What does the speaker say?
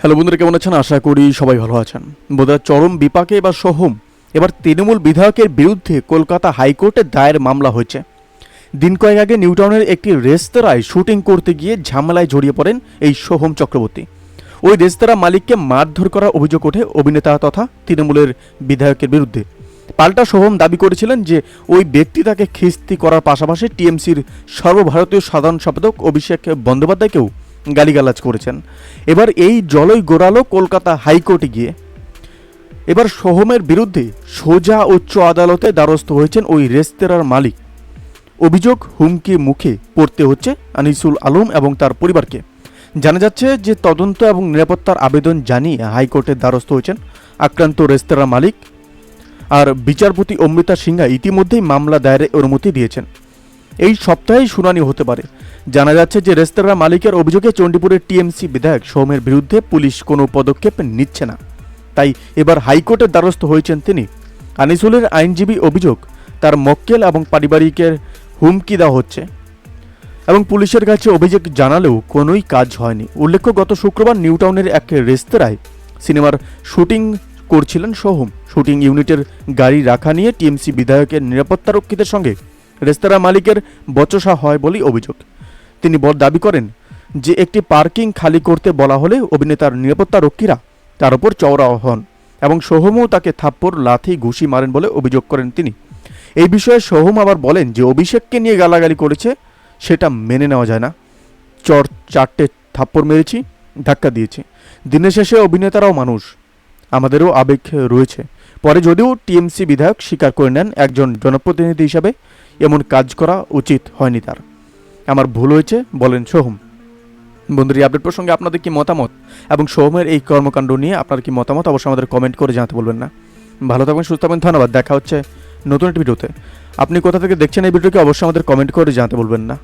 Hello বন্ধুরা, কেমন আছেন? আশা করি সবাই ভালো আছেন। বোধহয় চরম বিপাকে এবার সোহম এবার তৃণমূল বিধায়কের বিরুদ্ধে কলকাতা হাইকোর্টে দায়ের মামলা হয়েছে। দিন কয়েক আগে নিউটাউনের একটি রেস্তোরাঁয় শুটিং করতে গিয়ে ঝামেলায় জড়িয়ে পড়েন এই সোহম চক্রবর্তী। ওই রেস্তোরাঁ মালিককে মারধর করার অভিযোগ ওঠে অভিনেতা তথা তৃণমূলের বিধায়কের বিরুদ্ধে। পাল্টা সোহম দাবি করেছিলেন যে ওই ব্যক্তি তাকে খিস্তি করার পাশাপাশি টিএমসির সর্বভারতীয় সাধারণ সম্পাদক অভিষেক বন্দ্যোপাধ্যায়কেও গালিগালাজ করেছেন। এবার এই জলই গোড়ালো কলকাতা হাইকোর্টে গিয়ে। এবার সোহমের বিরুদ্ধে সোজা উচ্চ আদালতে দ্বারস্থ হয়েছেন ওই রেস্তোরাঁর মালিক। অভিযোগ হুমকি মুখে পড়তে হচ্ছে আনিসুল আলম এবং তার পরিবারকে। জানা যাচ্ছে যে তদন্ত এবং নিরাপত্তার আবেদন জানিয়ে হাইকোর্টের দ্বারস্থ হয়েছেন আক্রান্ত রেস্তোরাঁ মালিক। আর বিচারপতি অমৃতা সিংহা ইতিমধ্যেই মামলা দায়েরের অনুমতি দিয়েছেন। এই সপ্তাহেই শুনানি হতে পারে। জানা যাচ্ছে যে রেস্তোরাঁ মালিকের অভিযোগে চণ্ডীপুরের টিএমসি বিধায়ক সৌমের বিরুদ্ধে পুলিশ কোনো পদক্ষেপ নিচ্ছে না। তাই এবার হাইকোর্টের দ্বারস্থ হয়েছেন তিনি। আনিসুলের আইনজীবী অভিযোগ, তার মক্কেল এবং পারিবারিকের হুমকি দেওয়া হচ্ছে। এবং পুলিশের কাছে অভিযোগ জানালেও কোনোই কাজ হয়নি। উল্লেখ্য, গত শুক্রবার নিউটাউনের এক রেস্তোরাঁয় সিনেমার শুটিং করছিলেন সোহম। শুটিং ইউনিটের গাড়ি রাখা নিয়ে টিএমসি বিধায়কের নিরাপত্তারক্ষীদের সঙ্গে রেস্তোরাঁ মালিকের বচসা হয় বলেই অভিযোগ। তিনি বল দাবি করেন যে একটি পার্কিং খালি করতে বলা হলে অভিনেতার নিরাপত্তা রক্ষীরা তার উপর চওড়া হন এবং সোহমও তাকে থাপ্পড়, লাথি, ঘুষি মারেন বলে অভিযোগ করেন তিনি। এই বিষয়ে সোহম আবার বলেন যে অভিষেককে নিয়ে গালাগালি করেছে, সেটা মেনে নেওয়া যায় না। চর চারটে থাপ্পড় মেরেছি, ধাক্কা দিয়েছি। দিনের শেষে অভিনেতারাও মানুষ। আমাদেরও আবেগ রয়েছে। পরে যদিও টিএমসি বিধায়ক স্বীকার করে নেন একজন জনপ্রতিনিধি হিসাবে, এমন কাজ করা উচিত হয়নি তার। আমার ভুল হয়েছে, বলেন সোহম। বন্ধুরা, এই আপডেট প্রসঙ্গে আপনাদের কি মতামত? এবং সোহমের এই কর্মকাণ্ড নিয়ে আপনার কি মতামত? অবশ্যই আমাদের কমেন্ট করে জানাতে বলবেন না। ভালো থাকবেন, সুস্থ থাকবেন, ধন্যবাদ। দেখা হচ্ছে নতুন একটি ভিডিওতে। আপনি কোথা থেকে দেখছেন এই ভিডিওকে অবশ্যই আমাদের কমেন্ট করে জানাতে বলবেন না।